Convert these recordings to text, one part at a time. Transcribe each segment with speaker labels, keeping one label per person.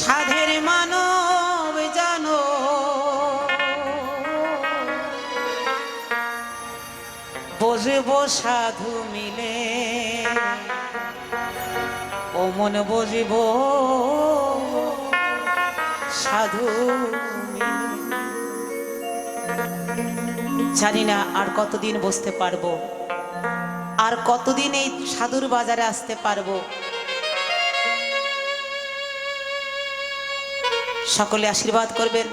Speaker 1: সাধের মানব জানো। বসবো সাধু মিলে ও মন বসব সাধু জানি না আর কতদিন বসতে পারব, আর কতদিন এই সাধুর বাজারে আসতে পারব। সকলে আশীর্বাদ করবেন।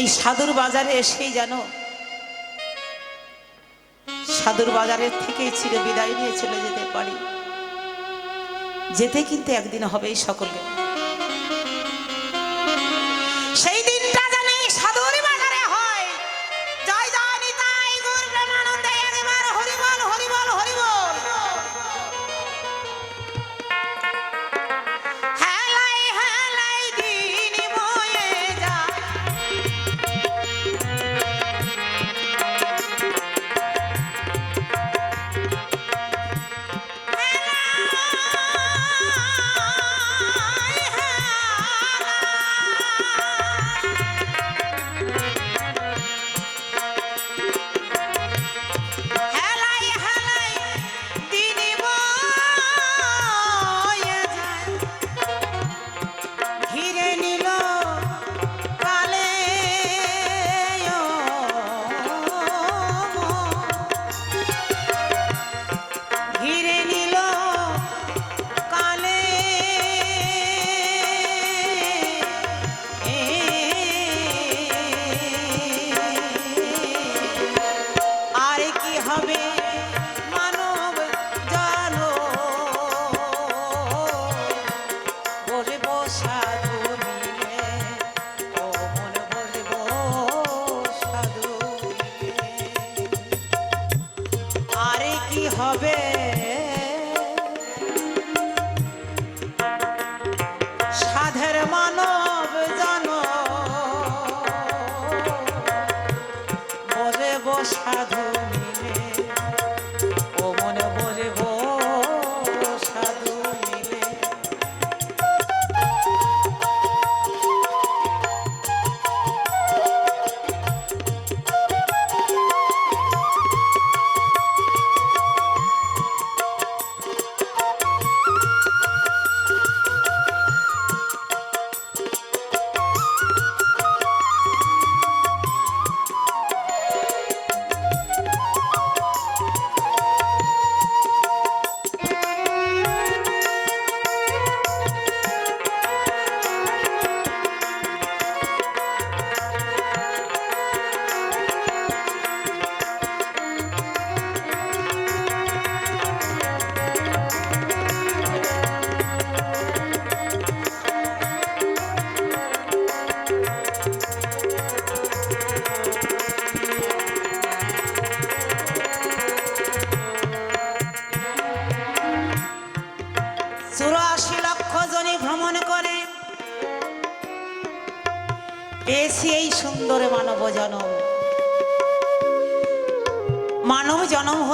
Speaker 1: এই সাধুর বাজারে এসেই যেন সাধুর বাজারের থেকেই ছিল বিদায় নিয়ে চলে যেতে পারি। যেতে কিন্তু একদিন হবেই সকলকে।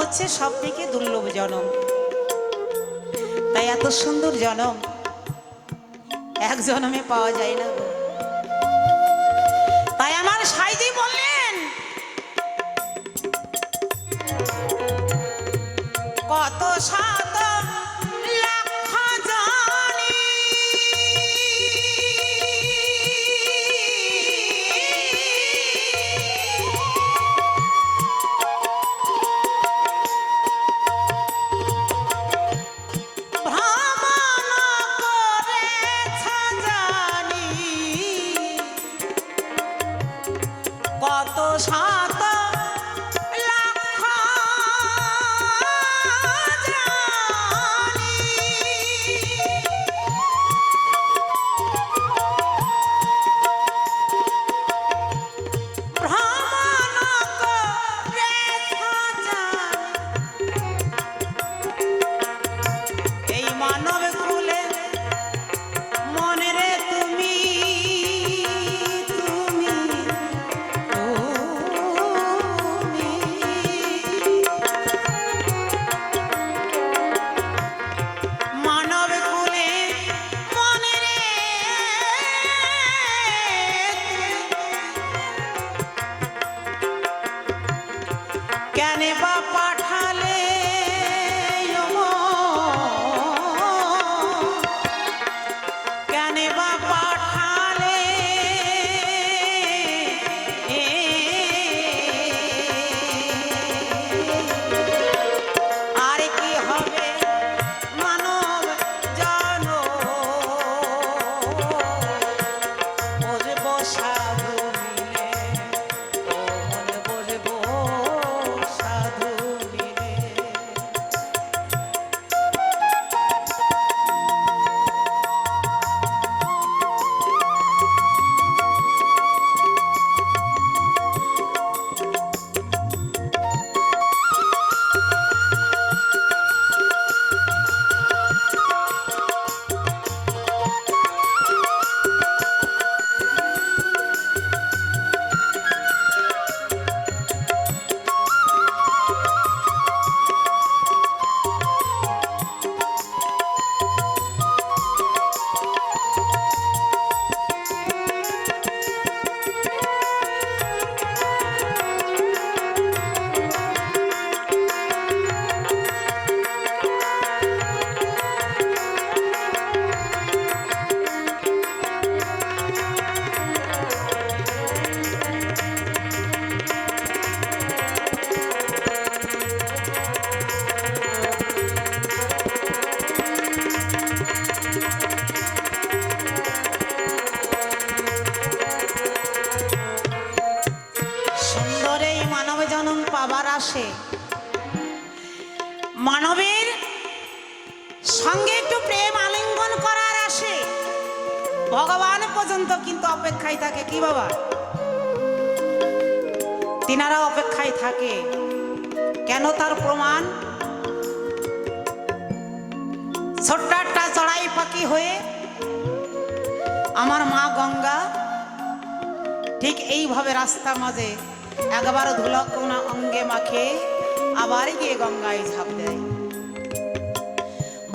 Speaker 1: হচ্ছে সব থেকে দুর্লভ জনম। তাই এত সুন্দর জনম, এক জনমে পাওয়া যায় না তাই আমার সাইজি বললেন এইভাবে রাস্তা মাঝে। একবার ধুলকোনা অঙ্গে মাখে, আবার গিয়ে গঙ্গায় ঝাঁপ দেয়।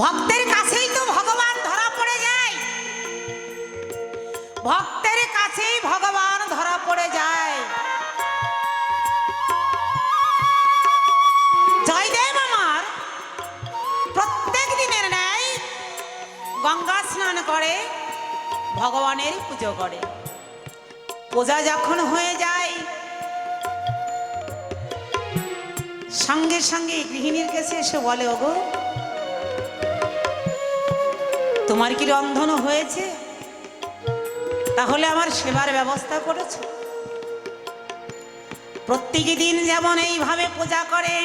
Speaker 1: ভক্তের কাছেই তো ভগবান ধরা পড়ে যায়। ভক্তের কাছেই ভগবান ধরা পড়ে যায়। জয়দেব আমার প্রত্যেক দিনের ন্যায় গঙ্গা স্নান করে, ভগবানের পুজো করে। পূজা যখন হয়ে যায়, সঙ্গে সঙ্গে গৃহিণীর কাছে এসে বলে, ওগো, তোমার কি রন্ধন হয়েছে? তাহলে আমার সেবার ব্যবস্থা করেছ। প্রত্যেক দিন যেমন এইভাবে পূজা করে,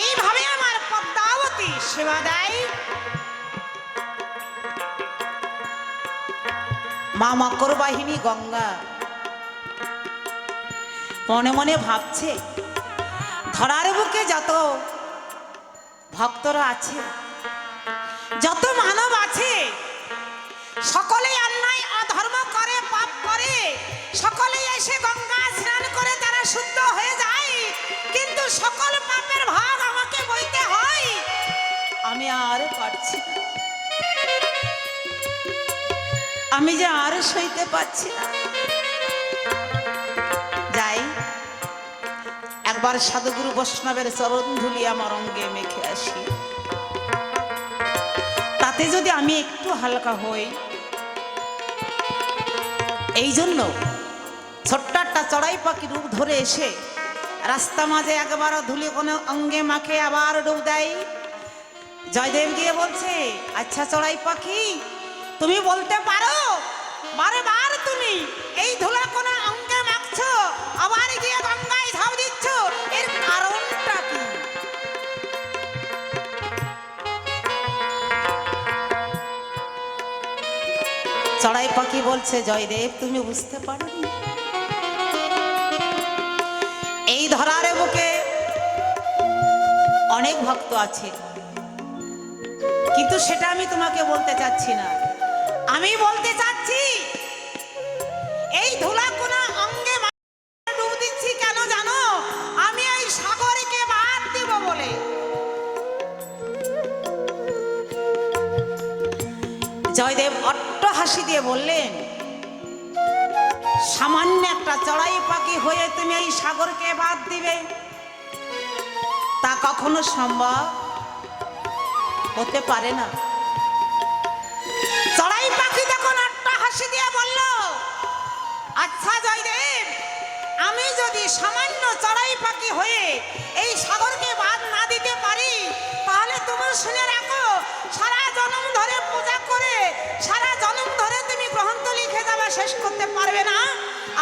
Speaker 1: এইভাবে আমার পদ্মাবতী সেবা দেয়। মা মকর বাহিনী গঙ্গা। মনে মনে ভাবছে, ধরার বুকে যত ভক্তরা আছে, যত মানব আছে, সকলে অন্যায় অধর্ম করে, পাপ করে, সকলে এসে গঙ্গা স্নান করে তারা শুদ্ধ হয়ে যায়। কিন্তু সকল পাপের ভাগ আমাকে বইতে হয়। আমি আর পারছি না। আমি যে আর সইতে পারছি না। যাই, একবার সাধুগুরু বৈষ্ণবের চরণ ধুলি আমার অঙ্গে মেখে আসি। তাতে যদি আমি একটু হালকা হই, এই জন্য ছোট্ট একটা চড়াই পাখি রূপ ধরে এসে রাস্তা মাঝে একবার ধুলি কোনো অঙ্গে মাখে আবার ডুব দেয়। জয়দেব গিয়ে বলছে আচ্ছা চড়াই পাখি, তুমি বলতে পারো? বারে বার তুমি। এই ধুলা কোনো অঙ্গে মাখছো, আবার গিয়ে গঙ্গায় ঝাঁপ দিচ্ছ, এর কারণটা কি? চড়াই পাখি বলছে, জয়দেব, তুমি বুঝতে পারোনি? এই ধরারে বুকে অনেক ভক্ত আছে। কিন্তু সেটা আমি তোমাকে বলতে চাচ্ছি না। আমি বলতে চাচ্ছি জয়দেব অট্ট হাসি দিয়ে বললেন, সামান্য একটা চড়াই পাখি হয়ে তুমি এই সাগরকে বাদ দিবে। তা কখনো সম্ভব? হতে পারে না। চড়াই পাখি তখন একটা হাসি দিয়ে বলল আচ্ছা জয়দেব, আমি যদি সামান্য চড়াই পাখি হয়ে এই সাগরকে বাদ না দিতে পারি, তাহলে তোমার শুনে রাখো, সারা জনম শেষ করতে পারবে না।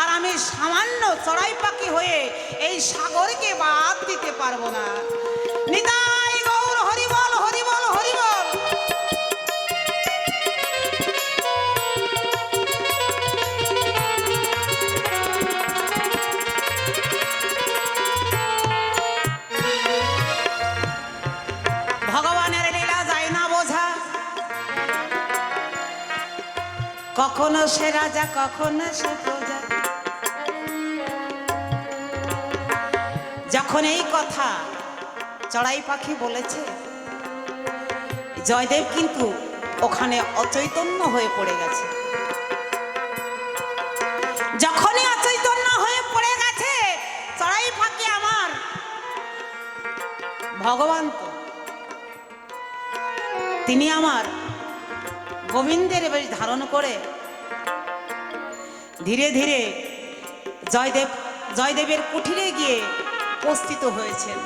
Speaker 1: আর আমি সামান্য চড়াই পাখি হয়ে এই সাগরকে বাদ দিতে পারব না। নিতাই সে রাজা কখনো সে প্রজা? যখন এই কথা চড়াই পাখি বলেছে, জয়দেব কিন্তু ওখানে অচৈতন্য হয়ে পড়ে গেছে। যখনই অচৈতন্য হয়ে পড়ে গেছে, চড়াই পাখি আমার ভগবান তো। তিনি আমার গোবিন্দের বেশ ধারণ করে ধীরে ধীরে জয়দেব, জয়দেবের কুঠিরে গিয়ে উপস্থিত হয়েছেন।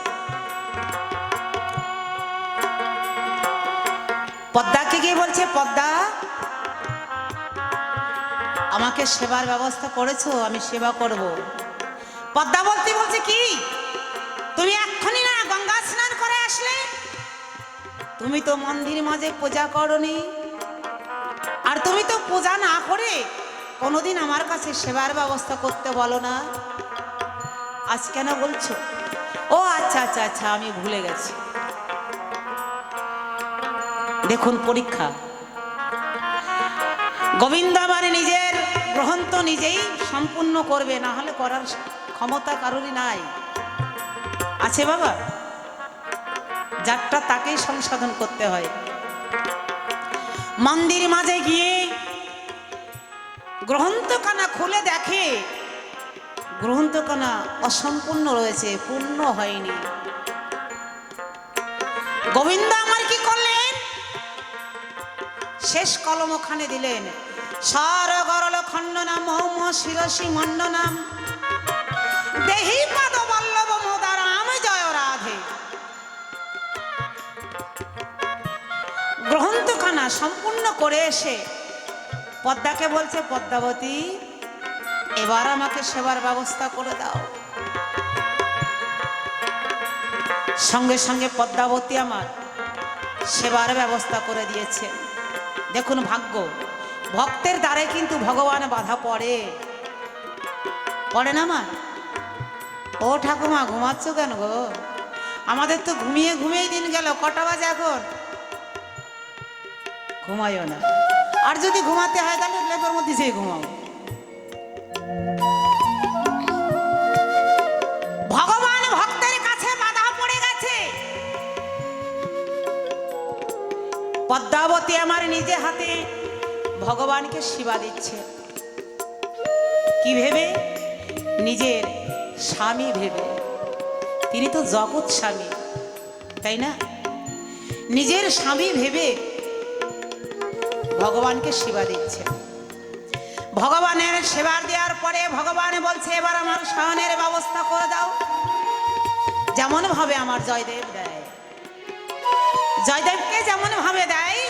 Speaker 1: পদ্মাকে গিয়ে বলছে? পদ্মা? আমাকে সেবার ব্যবস্থা করেছ, আমি সেবা করব। পদ্মা বলতে বলছে কি? তুমি এক্ষুনি না গঙ্গা স্নান করে আসলে? তুমি তো মন্দির মাঝে পূজা করনি। আর তুমি তো পূজা না করে কোনোদিন আমার কাছে সেবার ব্যবস্থা করতে বলো না। আজ কেন বলছো? ও আচ্ছা আচ্ছা আচ্ছা আমি ভুলে গেছি। দেখুন পরীক্ষা। গোবিন্দ আমার নিজের গ্রহণ তো নিজেই সম্পূর্ণ করবে, না হলে করার ক্ষমতা কারোরই নাই। আছে বাবা? যারটা তাকেই সংশোধন করতে হয়। মন্দির মাঝে গিয়ে গ্রন্থখানা খুলে দেখে। গ্রন্থখানা অসম্পূর্ণ রয়েছে, পূর্ণ হয়নি। গোবিন্দ আমার কি করলেন? শেষ কলম ওখানে দিলেন সার গরল খণ্ড নাম মৌম শিরসি মন্ড নাম দেহি পদ বল্লভ মোদারাম, জয় রাধে। গ্রন্থখানা সম্পূর্ণ করে এসে পদ্মাকে বলছে, পদ্মাবতী, এবার আমাকে সেবার ব্যবস্থা করে দাও। সঙ্গে সঙ্গে পদ্মাবতী আমার সেবার ব্যবস্থা করে দিয়েছে। দেখুন ভাগ্য, ভক্তের দ্বারে কিন্তু ভগবান বাধা পড়ে। পড়ে না মা? ও ঠাকুমা, ঘুমাচ্ছ কেন গো? আমাদের তো ঘুমিয়ে ঘুমিয়েই দিন গেল, কটা বাজে এখন? ঘুমাইও না। আর যদি ঘুমাতে হয়, তাহলে লেপের মধ্যে যেয়ে ঘুমাও। ভগবান ভক্তের কাছে বাধা পড়ে গেছে। পদ্মাবতী আমার নিজে হাতে ভগবানকে সেবা দিচ্ছে। কি ভেবে? নিজের স্বামী ভেবে। তিনি তো জগৎ স্বামী, তাই না? নিজের স্বামী ভেবে ভগবানকে সেবা দিচ্ছে। ভগবানের সেবা দেওয়ার পরে ভগবান বলছে, এবার আমার শয়নের ব্যবস্থা করে দাও। যেমন ভাবে আমার জয়দেব দেয়। জয়দেবকে যেমন ভাবে দেয়,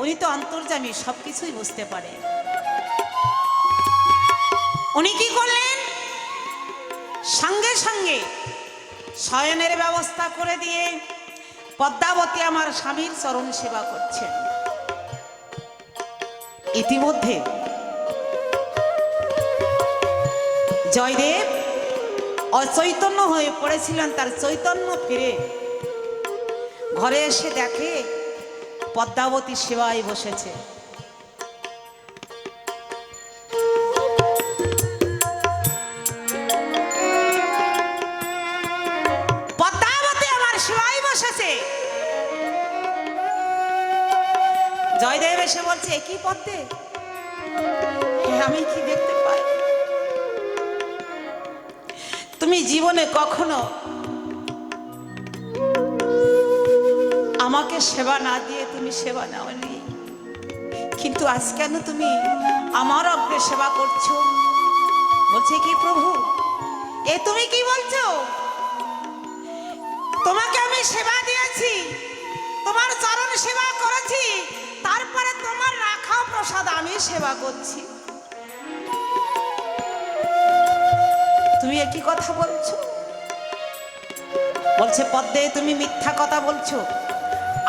Speaker 1: উনি তো অন্তর্জামী সবকিছুই বুঝতে পারে। উনি কি করলেন? সঙ্গে সঙ্গে শয়নের ব্যবস্থা করে দিয়ে পদ্মাবতী আমার স্বামীর চরণ সেবা করছেন। ইতিমধ্যে। জয়দেব অচৈতন্য হয়ে পড়েছিলেন তার চৈতন্য ফিরে। ঘরে এসে দেখে পদ্মাবতী সেবায় বসেছে। জয়দেব এসে বলছে, "এ কি পদ্মে? আমি কি দেখতে পাই? তুমি জীবনে কখনো আমাকে সেবা না দিয়ে তুমি সেবা নাওনি। কিন্তু আজ কেন তুমি আমার অগ্রে সেবা করছ? বলছে, কি প্রভু? এ তুমি কি বলছো? তোমাকে আমি সেবা দিয়েছি, তোমার চরণ সেবা করেছি প্রসাদ আমি সেবা করছি। তুমি একই কথা বলছো? বলছে, পদ্মে, তুমি মিথ্যা কথা বলছো।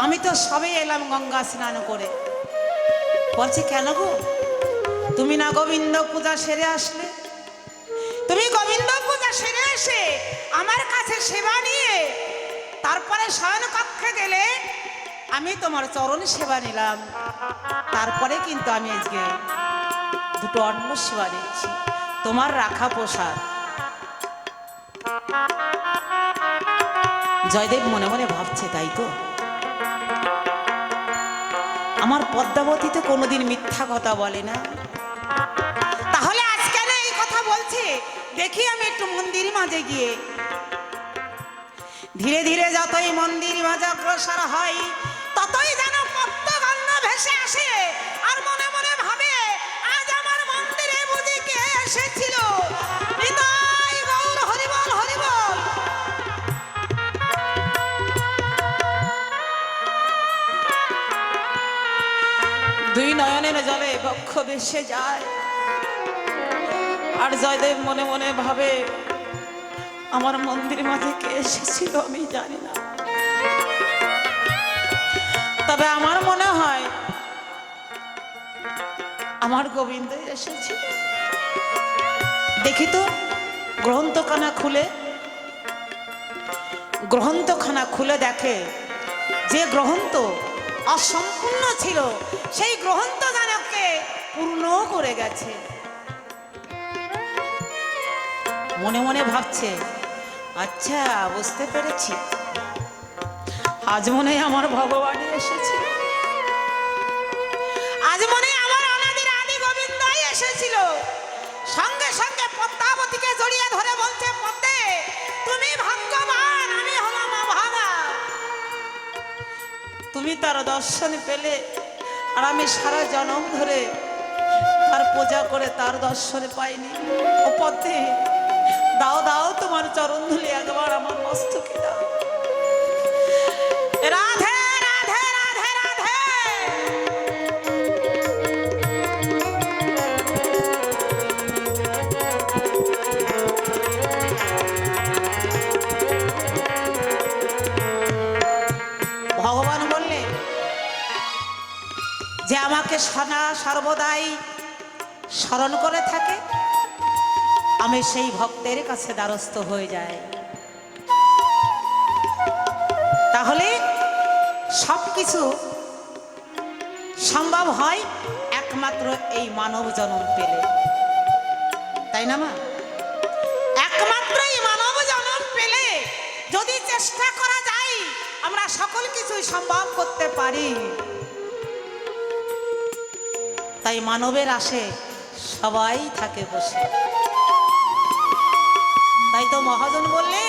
Speaker 1: আমি তো সবে এলাম গঙ্গা স্নান করে। বলছে, কেন গো? তুমি না গোবিন্দ পূজা সেরে আসলে? তুমি গোবিন্দ পূজা সেরে এসে আমার কাছে সেবা নিয়ে, তারপরে শয়ন কক্ষে গেলে আমি তোমার চরণ সেবা নিলাম। তারপরে কিন্তু আমি আজকে দুটো অন্ন সেবা দিচ্ছি। তোমার রাখা প্রসাদ। জয়দেব মনে মনে ভাবছে, তাই তো? আমার পদ্মাবতী তো কোনোদিন মিথ্যা কথা বলে না। তাহলে আজ কেন এই কথা বলছে? দেখি আমি একটু মন্দির মাঝে গিয়ে। ধীরে ধীরে যতই মন্দির মাঝে অগ্রসর হয় বক্ষ বেসে যায়। আর জয়দেব মনে মনে ভাবে, আমার মন্দির মাঝে কে এসেছিল আমি জানি না। তবে আমার মনে হয়, আমার গোবিন্দ এসেছি দেখি তো, গ্রন্থখানা খুলে। গ্রন্থখানা খুলে দেখে, যে গ্রন্থ অসম্পূর্ণ ছিল, সেই গ্রন্থ পূর্ণ করে গেছে। মনে মনে ভাবছে আচ্ছা বুঝতে পেরেছি। আজ মনে আমার ভগবান এসেছে। আজ মনে আমার অনাদির আদি গোবিন্দই এসেছিল। সঙ্গে সঙ্গে পদ্মাবতীকে জড়িয়ে ধরে বলছে, পদ্মে, তুমি ভাগ্যবান, আমি হলাম অভাগা। তুমি তার দর্শন পেলে, আর আমি সারা জনম ধরে তার পূজা করে তার দর্শন পাইনি। ও পদ্মে দাও দাও তোমার চরণ ধুলি একবার আমার মস্তকে দাও। রাধে ভগবান বললেন, যে আমাকে সদা সর্বদাই স্মরণ করে থাকে, আমি সেই ভক্তের কাছে দ্বারস্থ হয়ে যাই। তাহলে সব কিছু সম্ভব হয় একমাত্র এই মানব জন্ম পেলে। তাই না মা? একমাত্র এই মানব জন্ম পেলে যদি চেষ্টা করা যায়, আমরা সকল কিছুই সম্ভব করতে পারি। তাই মানবের আসে সবাই থাকে বসে। তাই তো মহাজন বললেন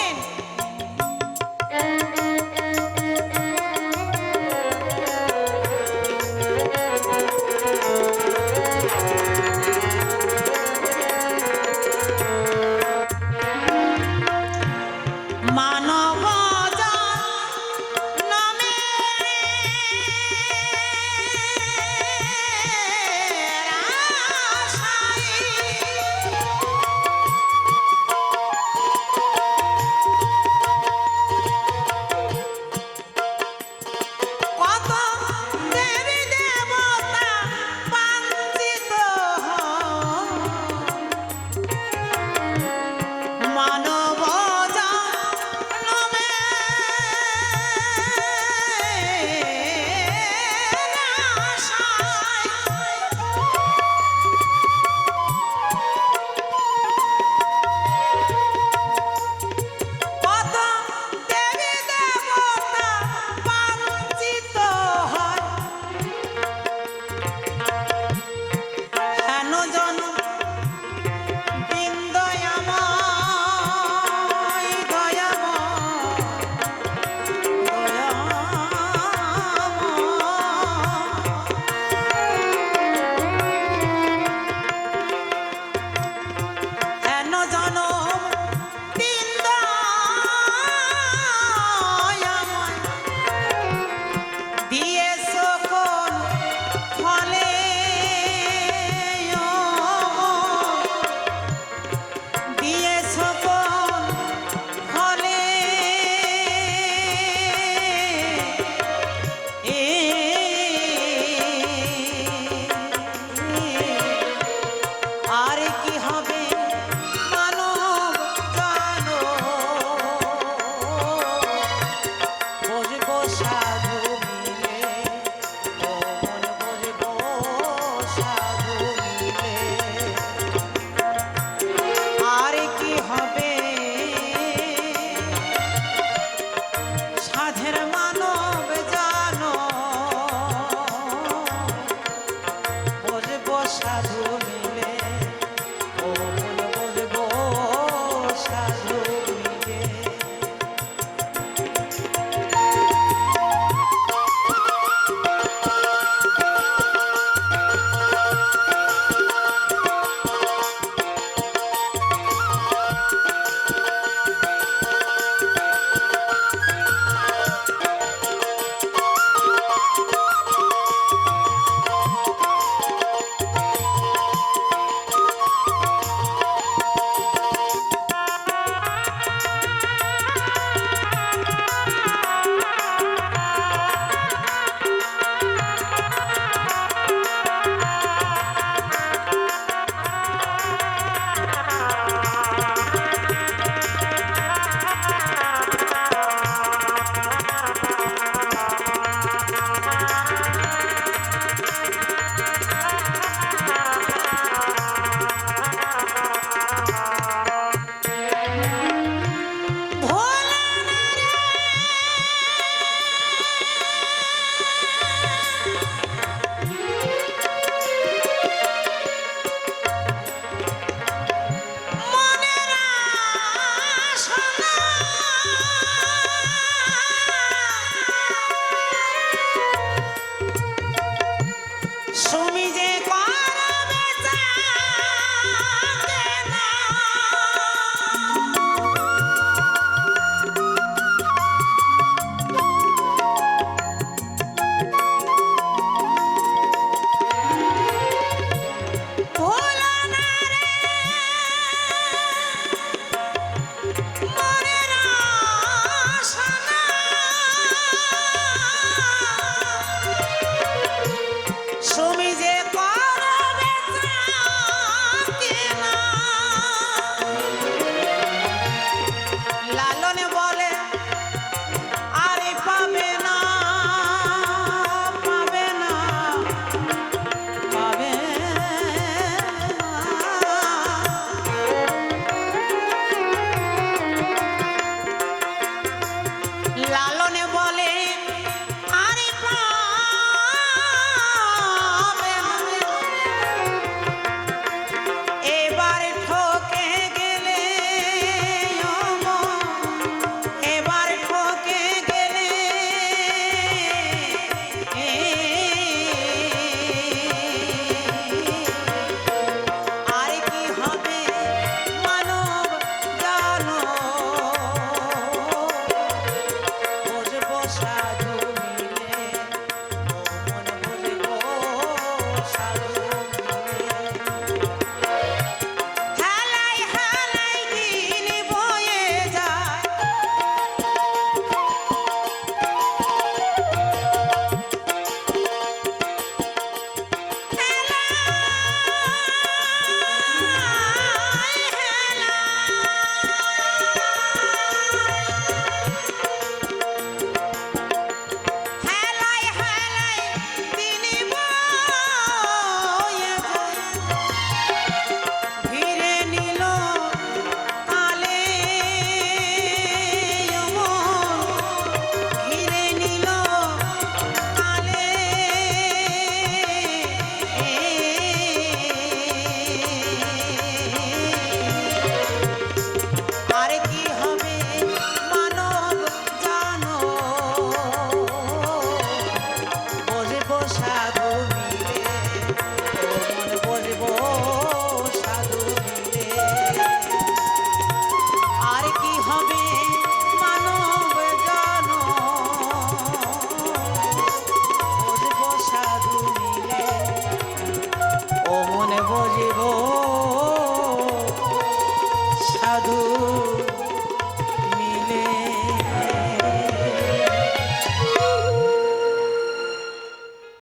Speaker 1: Show me
Speaker 2: the